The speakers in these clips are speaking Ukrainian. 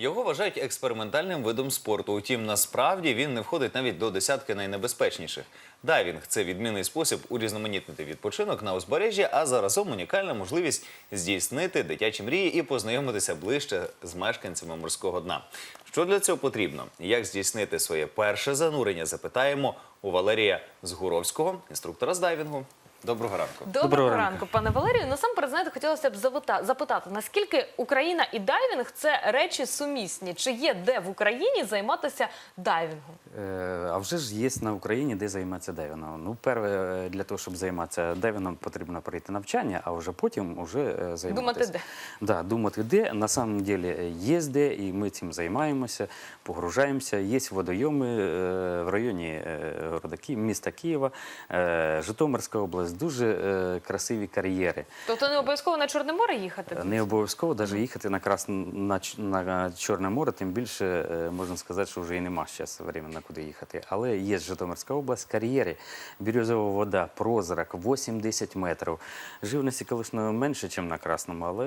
Його вважають експериментальним видом спорту. Утім, насправді він не входить навіть до десятки найнебезпечніших. Дайвінг це відмінний спосіб урізноманітнити відпочинок на узбережжі, а заразом унікальна можливість здійснити дитячі мрії і познайомитися ближче з мешканцями морського дна. Що для цього потрібно? Як здійснити своє перше занурення? Запитаємо у Валерія Згуровського, інструктора з дайвінгу. Доброго ранку. Доброго, Доброго ранку. ранку. пане Валерію. Насамперед, знаєте, хотілося б запитати, наскільки Україна і дайвінг це речі сумісні? Чи є де в Україні займатися дайвінгом? Е, А вже ж є на Україні, де займатися дайвінгом. Ну, перше, для того, щоб займатися дайвінгом, потрібно пройти навчання, а вже потім вже е, займатися. Думати, де? Да, думати де. На самом деле є де, і ми цим займаємося, погружаємося. Є водойоми е, в районі е, міста Києва, е, Житомирська область, дуже е, красиві кар'єри. Тобто не обов'язково на Чорне море їхати? Не обов'язково навіть їхати на Красне на, на Чорне море, тим більше е, можна сказати, що вже і нема зараз времени куди їхати. Але є Житомирська область, кар'єри, бірюзова вода, прозрак, 8-10 метрів. Живності, звісно, менше, ніж на Красному, але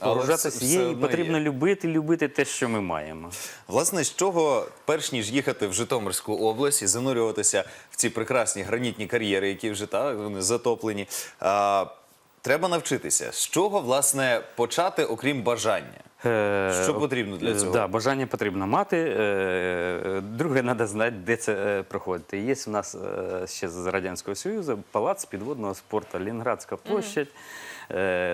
Але погружатися все- є і одно потрібно є. любити, любити те, що ми маємо. Власне, з чого, перш ніж їхати в Житомирську область і занурюватися в ці прекрасні гранітні кар'єри, які вже так, вони затоплені, а, треба навчитися. З чого, власне, почати, окрім бажання? Е, Що потрібно для е, цього? Да, бажання потрібно мати. Е, Друге, треба знати, де це проходити. Є в нас ще з Радянського Союзу палац підводного спорту Лінградська площадь.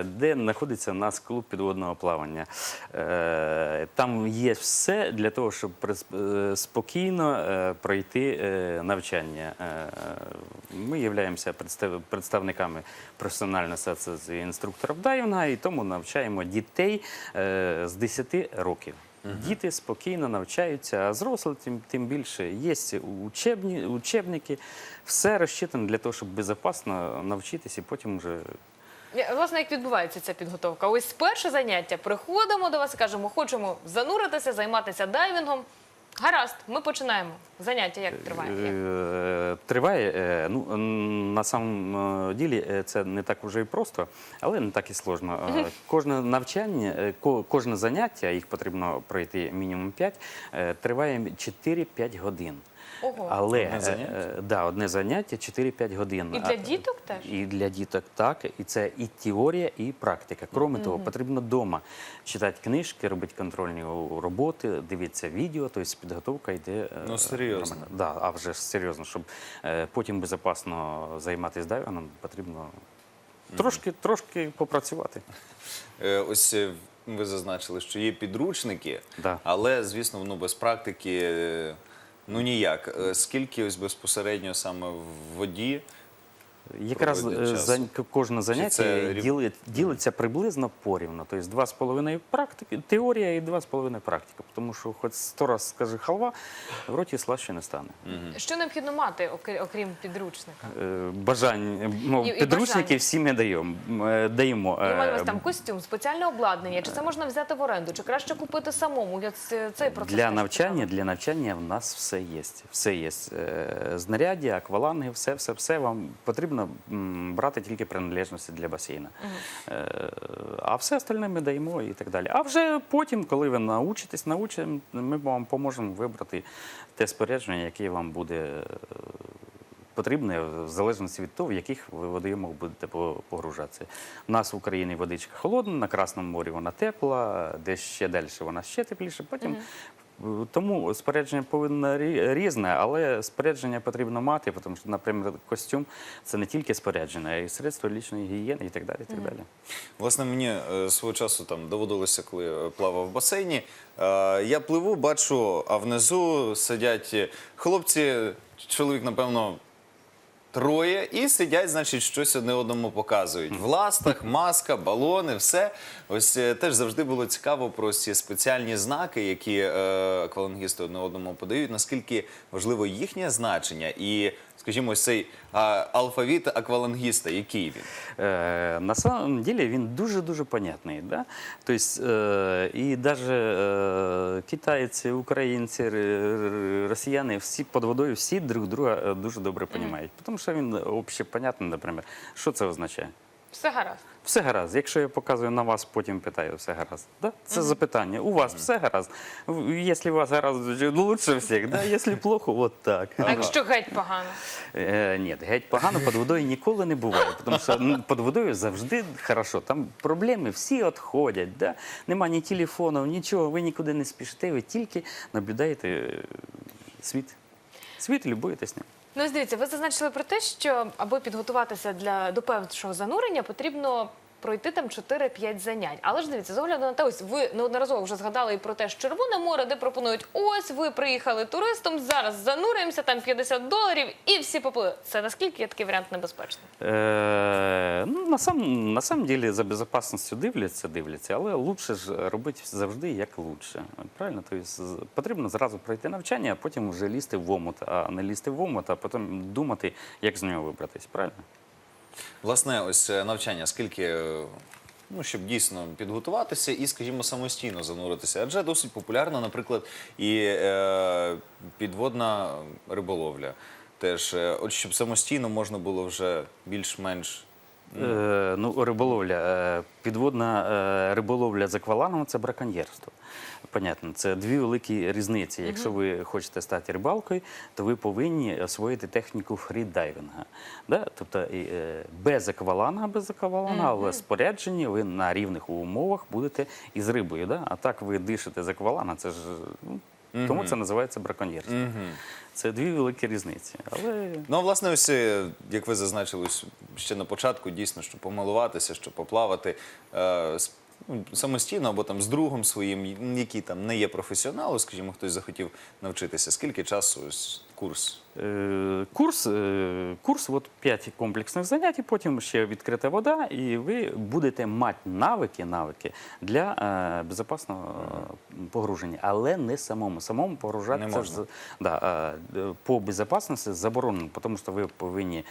Де знаходиться у нас клуб підводного плавання. Е, Там є все для того, щоб е, спокійно е, пройти е, навчання. Е, Ми являємося представниками професіональної асоціації інструкторів дайвінга і тому навчаємо дітей е, з 10 років. Діти спокійно навчаються, а зрослі тим, тим більше є учебні, учебники, все розчитано для того, щоб безпечно навчитися і потім вже Е, Власне, як відбувається ця підготовка? Ось перше заняття. Приходимо до вас і кажемо, хочемо зануритися, займатися дайвінгом. Гаразд, ми починаємо. Заняття як триває? Е, Триває. е, Ну, на самом е, ділі це не так вже і просто, але не так і сложно. Кожне навчання, кожне заняття, їх потрібно пройти мінімум 5, триває 4-5 годин. Ого. Але Одне заняття? е, е, да, одне заняття 4-5 годин. І для діток теж? І для діток так, і це і теорія, і практика. Кроме того, потрібно вдома читати книжки, робити контрольні роботи, дивитися відео, тобто підготовка йде. е, Ну, серйозно. Да, а вже серйозно, щоб е, потім безпечно займатися дайвингом, потрібно трошки, трошки попрацювати. Е, Ось е, ви зазначили, що є підручники, Да. але, звісно, воно без практики е, ну ніяк. Е, Скільки ось безпосередньо саме в воді? Якраз е, зан- кожне заняття це діли- ділиться приблизно порівно. Тобто два з половиною практики, теорія і два з половиною практика. Тому що хоч сто раз скажи халва, в роті слаще не стане. Що необхідно мати, окрім підручника? Е, Бажань, ну, І- підручники бажання. всі ми даємо. е, даємо. Ну, у мене там костюм, спеціальне обладнання. Чи це можна взяти в оренду? Чи краще купити самому? Я цей процес Для навчання, для навчання в нас все є. Все є. Знаряддя, акваланги, все, все, все вам потрібно м, брати тільки приналежності для басейна. Е, А все остальне ми даємо і так далі. А вже потім, коли ви научитесь, научимо, ми вам поможемо вибрати те спорядження, яке вам буде. е, Потрібне в залежності від того, в яких ви водойомах будете погружатися. У нас в Україні водичка холодна, на Красному морі вона тепла, де ще далі вона ще тепліше. Потім тому спорядження повинно різне, але спорядження потрібно мати, тому що, наприклад, костюм це не тільки спорядження, а й средство лічної гігієни і так далі. І так далі. Власне, мені е, свого часу там доводилося, коли е, плавав в басейні. е, Я пливу, бачу, а внизу сидять е, хлопці, чоловік, напевно. Троє і сидять, значить, щось одне одному показують. В ластах, маска, балони, все. Ось е, теж завжди було цікаво про ці спеціальні знаки, які е, аквалангісти одне одному подають. Наскільки важливо їхнє значення, і, скажімо, ось цей а, алфавіт аквалангіста, який він? Е, на самом деле він дуже-дуже понятний. Да? Тобто, е, і навіть е, китайці, українці, росіяни, всі під водою, всі друг друга е, дуже добре розуміють. Тому що він общепонятний, наприклад, що це означає? Все гаразд. Все гаразд. Якщо я показую на вас, потім питаю, все гаразд. Да? Це запитання. У вас все гаразд. Якщо у вас гаразд, ну, лучше всіх. Да? Якщо плохо, от так. А якщо геть погано? Е, ні, геть погано під водою ніколи не буває, тому що ну, під водою завжди хорошо. Там проблеми всі відходять. Да? Нема ні телефону, нічого, ви нікуди не спішите, ви тільки наблюдаєте е, світ. Світ любуєтесь ним. Ну, ось дивіться, ви зазначили про те, що аби підготуватися для до певного занурення, потрібно пройти там 4-5 занять. Але ж дивіться, з огляду на те, ось ви неодноразово вже згадали і про те, що Червоне море, де пропонують, ось ви приїхали туристом, зараз занурюємося, там 50 доларів і всі поплили. Це наскільки є такий варіант небезпечний? Е, ну, на, сам, на самом деле за безопасністю дивляться, дивляться, але лучше ж робити завжди як лучше. Правильно? Тобто з- потрібно зразу пройти навчання, а потім вже лізти в омут, а не лізти в омут, а потім думати, як з нього вибратись. Правильно? Власне, ось е, навчання, скільки, е, ну, щоб дійсно підготуватися і, скажімо, самостійно зануритися. Адже досить популярна, наприклад, і е, підводна риболовля. Теж, е, от щоб самостійно можна було вже більш-менш. Е, ну, риболовля, е, підводна е, риболовля з аквалангом – це браконьєрство. Понятно, це дві великі різниці. Якщо ви хочете стати рибалкою, то ви повинні освоїти техніку фрідайвінга. Да? Тобто без акваланга, без акваланга, але споряджені ви на рівних умовах будете із рибою. Да? А так ви дишите з акваланга, це ж ну, тому це називається браконьєрство. Це дві великі різниці. Але Ну, а, власне, ось, е, як ви зазначили ще на початку, дійсно, щоб помилуватися, щоб поплавати е, ну, самостійно або там з другом своїм, який там не є професіоналом, скажімо, хтось захотів навчитися. Скільки часу ось курс? Е, Курс, е, курс от 5 комплексних занять, і потім ще відкрита вода, і ви будете мати навики, навики для е, безпечного погруження, але не самому. Самому погружатися да, по безпечності заборонено, тому що ви повинні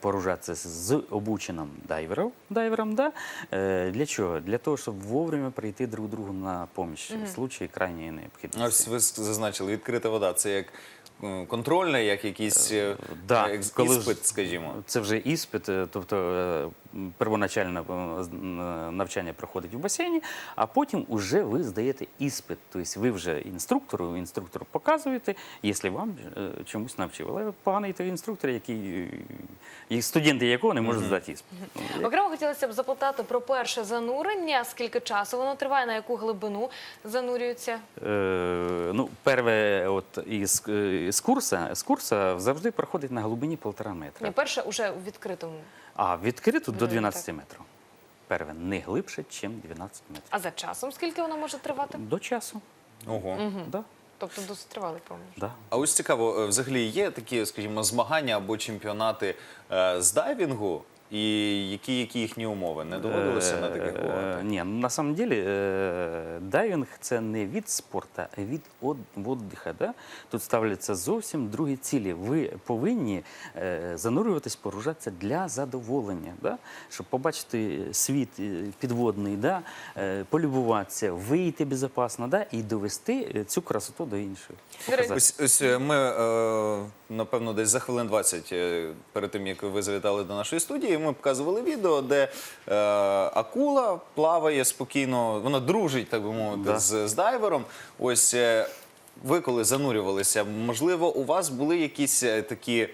погружатися з обученим дайвером. дайвером да? Для чого? Для того, щоб вовремя прийти друг другу на поміч в случаї крайньої необхідності. Ось ви зазначили, відкрита вода. Це як контрольна, як якийсь е, да, іспит, коли скажімо. Це вже іспит, е, тобто е, первоначальне навчання проходить в басейні, а потім вже ви здаєте іспит. Тобто ви вже інструктору, інструктору показуєте, якщо вам е, чомусь навчив. Але поганий той інструктор, який е, студенти якого не можуть здати іспит. Ну, Окремо хотілося б запитати про перше занурення, скільки часу воно триває, на яку глибину занурюються. Е, ну, перше, от із, е, з курса завжди проходить на глибині полтора метра. Перше уже у відкритому. А відкрито до Ну, 12 так. метрів. Перве не глибше, ніж 12 метрів. А за часом скільки воно може тривати? До часу. Ого. Да, Тобто досить тривалий проміж. да. А ось цікаво, е, взагалі є такі, скажімо, змагання або чемпіонати е, з дайвінгу, і які, які їхні умови? Не доводилося на таких Е, бувати? Ні, на самом деле е, дайвінг це не від спорту, а від віддиха. Да? Тут ставляться зовсім другі цілі. Ви повинні е, занурюватись, погружатися для задоволення, да? щоб побачити світ підводний, да? полюбуватися, вийти безпечно да? і довести цю красоту до іншої. Ось, ось ми, напевно, десь за хвилин 20 е, перед тим, як ви завітали до нашої студії, ми показували відео, де е, акула плаває спокійно, вона дружить, так би мовити, Да. з, з дайвером. Ось е, ви коли занурювалися, можливо, у вас були якісь е, такі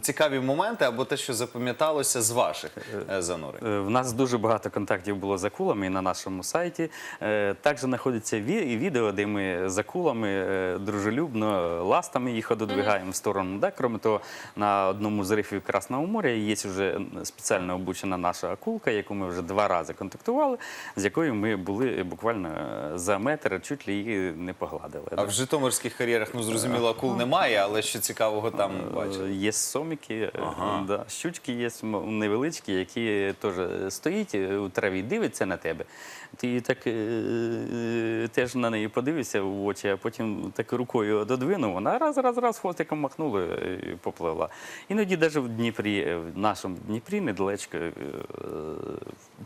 цікаві моменти або те, що запам'яталося з ваших е, занурень? Е, В нас дуже багато контактів було з акулами на нашому сайті. Е, Також знаходиться ві- і відео, де ми з акулами е, дружелюбно ластами їх ододвигаємо в сторону. Да? Крім того, на одному з рифів Красного моря є вже спеціально обучена наша акулка, яку ми вже два рази контактували, з якою ми були буквально е, за метр, чуть ли її не погладили. А да. в Житомирських кар'єрах, ну зрозуміло, акул немає, але що цікавого там бачили? Е, Є соміки, ага. да. щучки є невеличкі, які теж стоїть е, у траві, дивиться на тебе. Ти так е, е, теж на неї подивишся в очі, а потім так рукою додвинув, вона раз, раз, раз хвостиком махнула і попливла. Іноді навіть в Дніпрі, е, в нашому Дніпрі, недалечко е,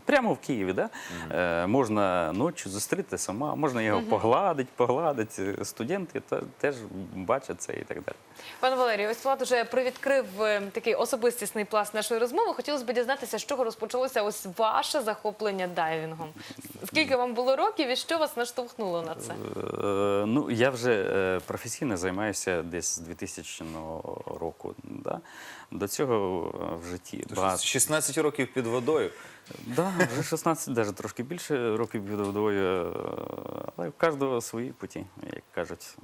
прямо в Києві, да? е, можна ночі зустріти сама, можна його погладити, погладити. Студенти та, теж бачать це і так далі. Пане Валерію, ось Влад уже привідкрив е, такий особистісний пласт нашої розмови. Хотілося б дізнатися, з чого розпочалося ось ваше захоплення дайвінгом. Скільки вам було років і що вас наштовхнуло на це? Е, Ну, я вже е, професійно займаюся десь з 2000 року. Да? До цього е, в житті багато. 16 років під водою. Да, вже 16, навіть трошки більше років під водою. Але в кожного свої путі, як кажуть.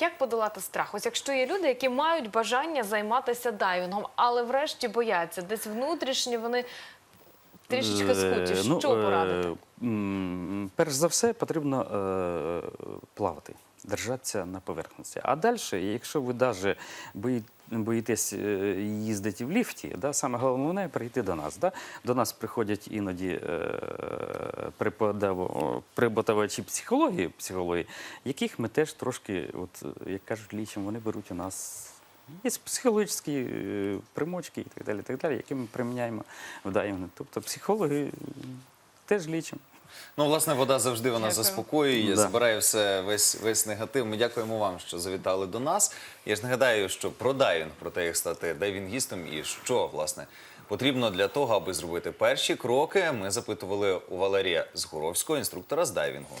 Як подолати страх? Ось якщо є люди, які мають бажання займатися дайвінгом, але врешті бояться, десь внутрішньо вони трішечки Е, скуті. ну, Що порадити? е, Перш за все, потрібно е, плавати, держатися на поверхності. А далі, якщо ви навіть боїтесь їздити в ліфті, да, саме головне прийти до нас. Да? До нас приходять іноді преподав- преподавачі психології, психології, яких ми теж трошки, от, як кажуть, лічимо, вони беруть у нас. Є психологічні е, примочки і так далі, так далі, які ми приміняємо в дайвінгу. Тобто психологи теж лічимо. Ну, власне, вода завжди вона Дякую. заспокоює, Да. забирає все, весь, весь негатив. Ми дякуємо вам, що завітали до нас. Я ж нагадаю, що про дайвінг, про те, як стати дайвінгістом і що, власне, потрібно для того, аби зробити перші кроки, ми запитували у Валерія Згуровського, інструктора з дайвінгу.